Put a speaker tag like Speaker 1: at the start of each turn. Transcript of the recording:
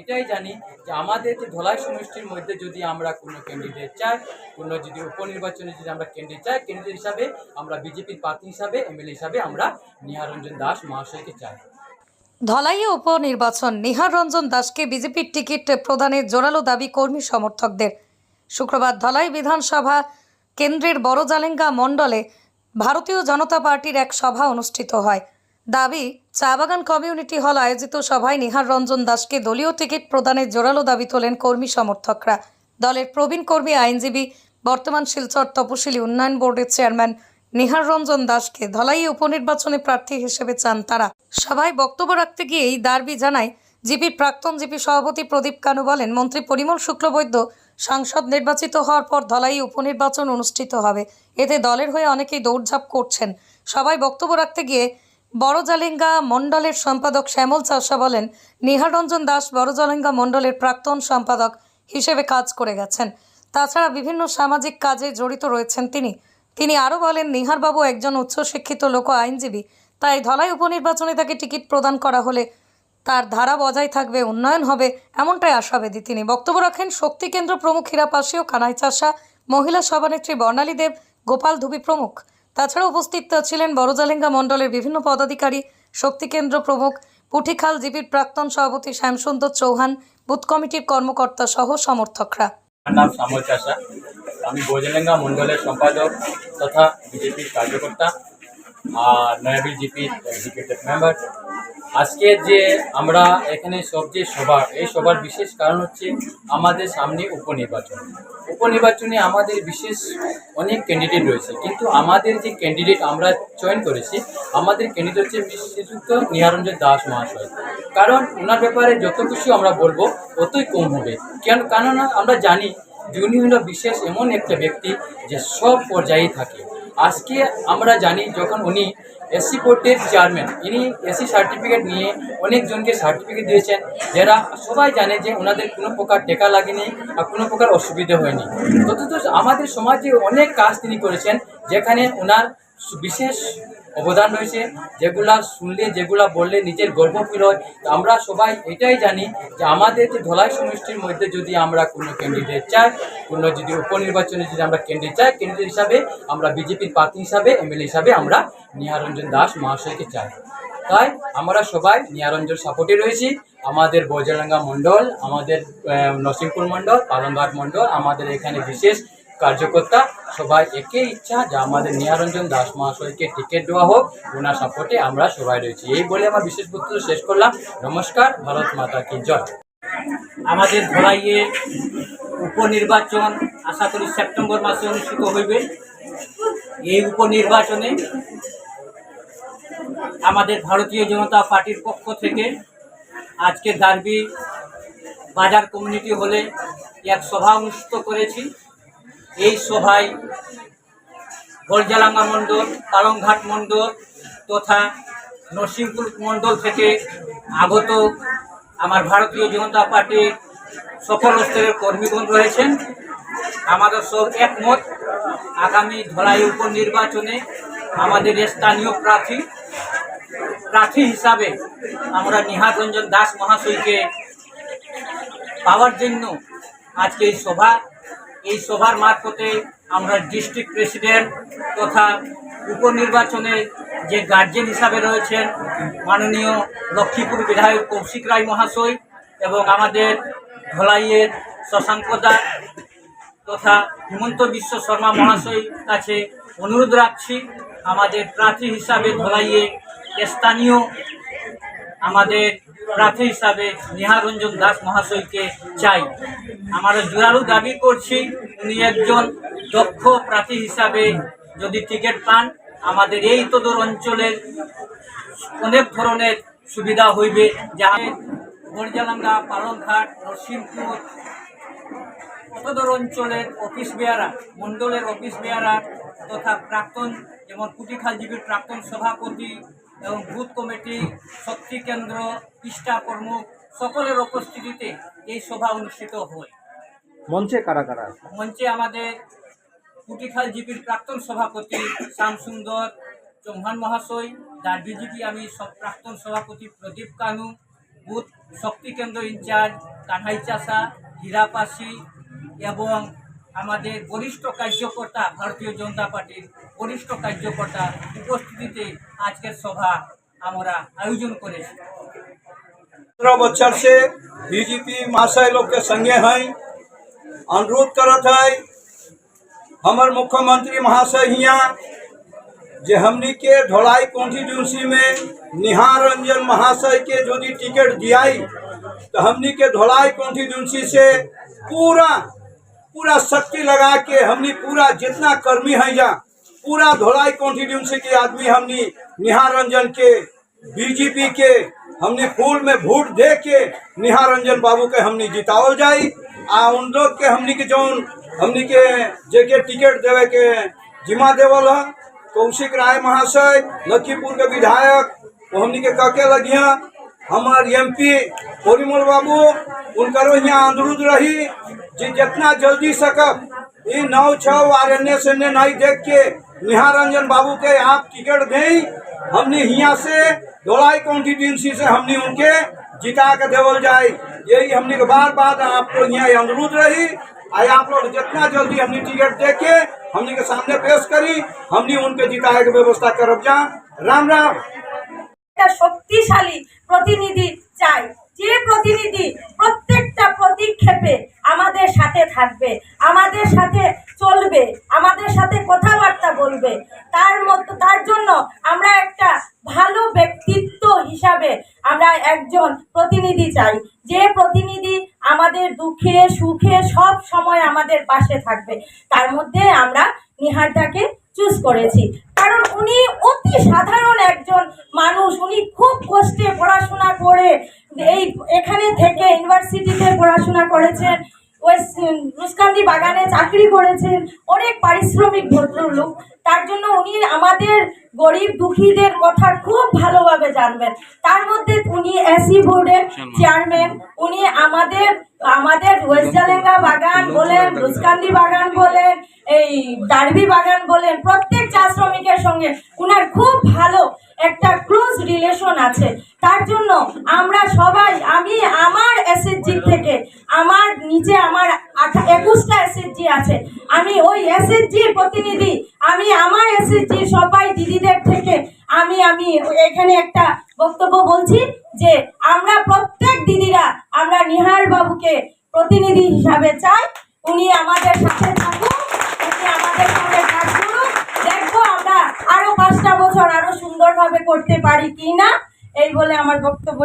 Speaker 1: এটাই জানি যে আমাদের যে ধলাই সমষ্টির মধ্যে যদি আমরা কোনো ক্যান্ডিডেট চাই, কোনো যদি উপনির্বাচনে যদি আমরা ক্যান্ডিডেট চাই ক্যান্ডিডেট হিসাবে আমরা বিজেপির প্রার্থী হিসাবে, এমএলএ হিসাবে আমরা নিহারঞ্জন দাস মহাশয়কে চাই।
Speaker 2: ধলাইয়ে উপনির্বাচন নিহার রঞ্জন দাসকে বিজেপির টিকিট প্রদানের জোরালো দাবি কর্মী সমর্থকদের। শুক্রবার ধলাই বিধানসভা কেন্দ্রের বড়জালেঙ্গা মণ্ডলে ভারতীয় জনতা পার্টির এক সভা অনুষ্ঠিত হয়। দাবি, চা বাগান কমিউনিটি হল আয়োজিত সভায় নিহার রঞ্জন দাসকে দলীয় টিকিট প্রদানের জোরালো দাবি তোলেন কর্মী সমর্থকরা। দলের প্রবীণ কর্মী, আইনজীবী, বর্তমান শিলচর তপশিলি উন্নয়ন বোর্ডের চেয়ারম্যান নিহার রঞ্জন দাসকে ধলাই উপনির্বাচনে প্রার্থী হিসেবে চান তারা। সভায় বক্তব্য রাখতে গিয়ে এই দাবি জানায় জিপির প্রাক্তন জিপি সভাপতি প্রদীপ কানু বলেন, মন্ত্রী পরিমল শুক্লবৈদ্য সাংসদ নির্বাচিত হওয়ার পর ধলাই উপনির্বাচন অনুষ্ঠিত হবে। এতে দলের হয়ে অনেকেই দৌড়ঝাঁপ করছেন। সবাই বক্তব্য রাখতে গিয়ে বড়জালেঙ্গা মণ্ডলের সম্পাদক শ্যামল চাষা বলেন নিহাররঞ্জন দাস বড়জালেঙ্গা মণ্ডলের প্রাক্তন সম্পাদক হিসেবে কাজ করে গেছেন। তাছাড়া বিভিন্ন সামাজিক কাজে জড়িত রয়েছেন তিনি। তিনি আরও বলেন, নিহারবাবু একজন উচ্চশিক্ষিত লোক আইনজীবী, তাই ধলাই উপনির্বাচনে তাকে টিকিট প্রদান করা হলে তার ধারা বজায় থাকবে, উন্নয়ন হবে, এমনটাই আশাবাদী তিনি। বক্তব্য রাখেন, শক্তি কেন্দ্র প্রমুখ হীরাপাশি ও কানাই চাষা, মহিলা সভানেত্রী বর্ণালী দেব, গোপাল ধুবি প্রমুখ। তাছাড়া উপস্থিত ছিলেন বড়জালেঙ্গা মণ্ডলের বিভিন্ন পদাধিকারী শক্তি কেন্দ্র প্রমুখ পুঠিখাল জিপির প্রাক্তন সভাপতি শ্যামসুন্দর চৌহান, বুথ কমিটির কর্মকর্তা সহ সমর্থকরা।
Speaker 1: আমি বৈজলেঙ্গা মণ্ডলের সম্পাদক তথা বিজেপির কার্যকর্তা নয়াবিল জিপির এক্সিকিউটিভ মেম্বার আজকে যে আমরা এখানে সব যে সভা এই সভার বিশেষ কারণ হচ্ছে আমাদের সামনে উপনির্বাচন। উপনির্বাচনে আমাদের বিশেষ অনেক ক্যান্ডিডেট রয়েছে, কিন্তু আমাদের যে ক্যান্ডিডেট আমরা চয়ন করেছি, আমাদের ক্যান্ডিডেট হচ্ছে বিশেষত নিহারঞ্জন দাস মহাশয়। কারণ ওনার ব্যাপারে যত কিছু আমরা বলব ততই কম হবে। কেন কেননা আমরা জানি যে উনি হলো বিশেষ এমন একটা ব্যক্তি যে সব পর্যায়ে থাকে। আজকে আমরা জানি যখন উনি এসসি কোর্টের চেয়ারম্যান ইনি এসসি সার্টিফিকেট নিয়ে অনেকজনকে সার্টিফিকেট দিয়েছেন, যারা সবাই জানে যে ওনাদের কোনো প্রকার টেকা লাগেনি আর কোনো প্রকার অসুবিধা হয়নি। অথচ আমাদের সমাজে অনেক কাজ তিনি করেছেন, যেখানে ওনার বিশেষ অবদান রয়েছে। যেগুলা শুনলে, যেগুলা বললে নিজের গর্ব ফিল হয়। আমরা সবাই এটাই জানি যে আমাদের যে ধলাই সমষ্টির মধ্যে যদি আমরা কোনো ক্যান্ডিডেট চাই, কোনো যদি উপনির্বাচনে যদি আমরা ক্যান্ডিডেট চাই ক্যান্ডিডেট হিসাবে আমরা বিজেপির প্রার্থী হিসাবে, এমএলএ হিসাবে আমরা নিহারঞ্জন দাস মহাশয়কে চাই। তাই আমরা সবাই নিহারঞ্জন সাপোর্টে রয়েছি। আমাদের বজরাঙ্গা মণ্ডল, আমাদের নরসিংপুর মণ্ডল পালনঘাট মণ্ডল, আমাদের এখানে বিশেষ কার্যকর্তা, সবাই একে ইচ্ছা যে আমাদের নিহারঞ্জন দাস মহাশয়কে টিকিট দেওয়া হোক, ওনার সাপোর্টে আমরা সবাই রয়েছি। এই বলে আমার বিশেষ বক্তব্য শেষ করলাম। নমস্কার, ভারত মাতা কি জয়।
Speaker 3: আমাদের ধরাইয়ে উপনির্বাচন আশা করি সেপ্টেম্বর মাসে অনুষ্ঠিত হইবে। এই উপনির্বাচনে আমাদের ভারতীয় জনতা পার্টির পক্ষ থেকে আজকে দার্বি বাজার কমিউনিটি হলে এক সভা অনুষ্ঠিত করেছি। এই সভায় বরজালাঙ্গা মণ্ডল তালংঘাট মণ্ডল তথা নরসিংপুর মণ্ডল থেকে আগত আমার ভারতীয় জনতা পার্টির সফল স্তরের কর্মীগণ রয়েছেন। আমাদের সব একমত, আগামী ধলাই উপনির্বাচনে আমাদের স্থানীয় প্রার্থী প্রার্থী হিসাবে আমরা নিহার রঞ্জন দাস মহাশয়কে পাওয়ার জন্য আজকে এই সভা এই সভার মারফতে আমরা ডিস্ট্রিক্ট প্রেসিডেন্ট তথা উপনির্বাচনে যে গার্জেন হিসাবে রয়েছেন মাননীয় লক্ষ্মীপুর বিধায়ক কৌশিক রায় মহাশয় এবং আমাদের ধলাইয়ের শশাঙ্ক দা তথা হিমন্ত বিশ্ব শর্মা মহাশয় কাছে অনুরোধ রাখছি, আমাদের প্রার্থী হিসাবে ধলাইয়ে স্থানীয় আমাদের প্রার্থী হিসাবে নিহারঞ্জন দাস মহাশয়কে চাই। আমরা জোরালো দাবি করছি, উনি একজন দক্ষ প্রার্থী হিসাবে যদি টিকিট পান, আমাদের এই তদর অঞ্চলের অনেক ধরনের সুবিধা হইবে যাহা বরজালাঙ্গা পালংঘাট নরসিংপুর সদর অঞ্চলের অফিস বেয়ারা, মণ্ডলের অফিস বেয়ারা তথা প্রাক্তন যেমন কুটিখাল জিবির প্রাক্তন সভাপতি এবং বুথ কমিটি শক্তি কেন্দ্র, পৃষ্ঠা প্রমুখ সকলের উপস্থিতিতে এই সভা অনুষ্ঠিত হয়।
Speaker 4: মঞ্চে কারা কারা
Speaker 3: মঞ্চে আমাদের কুটিখাল জিপির প্রাক্তন সভাপতি শ্যামসুন্দর চৌহান মহাশয় ডিজিপি আমি সব প্রাক্তন সভাপতি প্রদীপ কানু বুথ শক্তি কেন্দ্র ইনচার্জ কানাই চাষা হীরাপাশি এবং আমাদের বরিষ্ঠ কার্যকর্তা ভারতীয় জনতা পার্টির বরিষ্ঠ কার্যকর্তা উপস্থিতিতে আজকের সভা আমরা আয়োজন করেছি।
Speaker 5: पंद्रह बच्चर से बीजेपी महाशय लोग के संगे हैं। अनुरोध करत है, हमर मुख्यमंत्री महाशय हिया, जे हमनी के धोलाई कॉन्स्टिट्यूंसी में निहार रंजन महाशय के यदि टिकट दियाई तो हमनी के धोलाई कॉन्स्टिट्यूंसी से पूरा पूरा शक्ति लगा के हमनी पूरा जितना कर्मी है जा पूरा धोलाई कॉन्स्टिट्यूंसी के आदमी हमनी निहार रंजन के बीजेपी के हमने फूल में वोट दे के निहार रंजन बाबू के हमने जितावल जाई। आ उन लोग के हमनी के जौन, हमनी के जेके टिकट देवे के जिम्मा देवल है, कौशिक राय महाशय, लखीपुर के विधायक, वो हमनी के कके लगिया, हमार एमपी परिमल बाबू, उनकरो यहाँ अनुरोध रही। जितना जल्दी सकब ये नौ छः R N S N A नहीं देख के निहार रंजन बाबू के आप टिकट दें हमने यहाँ से धोलाई कॉन्स्टिट्यूंसी से हमने उनके जिता के देवल जाए यही हमने के बार बार आप लोग यहाँ अनुरोध रही आई आप लोग जितना जल्दी हमने टिकट दे के हमने के सामने पेश करी हमने उनके जिताए के व्यवस्था करब जा राम राम
Speaker 6: একটা শক্তিশালী প্রতিনিধি চাই যে প্রতিনিধি প্রত্যেকটা পদক্ষেপে আমাদের সাথে থাকবে আমাদের সাথে চলবে আমাদের সাথে কথাবার্তা বলবে তার মতো তার জন্য আমরা একটা ভালো ব্যক্তিত্ব হিসাবে আমরা একজন প্রতিনিধি চাই। যে প্রতিনিধি আমাদের দুঃখে, সুখে সব সময় আমাদের পাশে থাকবে, তার মধ্যে আমরা নিহারদাকে চুজ করেছি। কারণ উনি অতি সাধারণ একজন মানুষ, উনি খুব কষ্টে পড়াশোনা করে এই এখানে থেকে ইউনিভার্সিটিতে পড়াশোনা করেছেন, ওয়েস্ট রুসকান্দি বাগানে চাকরি করেছেন, অনেক পারিশ্রমিক ভদ্রলোক। তার জন্য উনি আমাদের গরিব দুঃখীদের কথা খুব ভালোভাবে জানবেন। তার মধ্যে উনি এসি বোর্ডের চেয়ারম্যান, উনি আমাদের আমাদের ওয়েস্ট জালেঙ্গা বাগান বলেন রুসকান্দি বাগান বলেন, এই ডারবি বাগান বলেন, প্রত্যেক চা শ্রমিকের সঙ্গে উনার খুব ভালো একটা ক্লোজ রিলেশন আছে। তার জন্য আমরা সবাই, আমি আমার এসএসজি থেকে, আমার নিচে আমার একুশটা এসএসজি আছে। আমি ওই এসএসজির প্রতিনিধি। আমি আমার এসএসজি সবাই দিদিদের থেকে আমি আমি এখানে একটা বক্তব্য বলছি যে আমরা প্রত্যেক দিদিরা, আমরা নিহার বাবুকে প্রতিনিধি হিসাবে চাই। উনি আমাদের সাথে থাকুন উনি আমাদের সঙ্গে কাজ করুন দেখব আমরা আরও পাঁচটা বছর আরও সুন্দরভাবে করতে পারি কি না এই বলে আমার বক্তব্য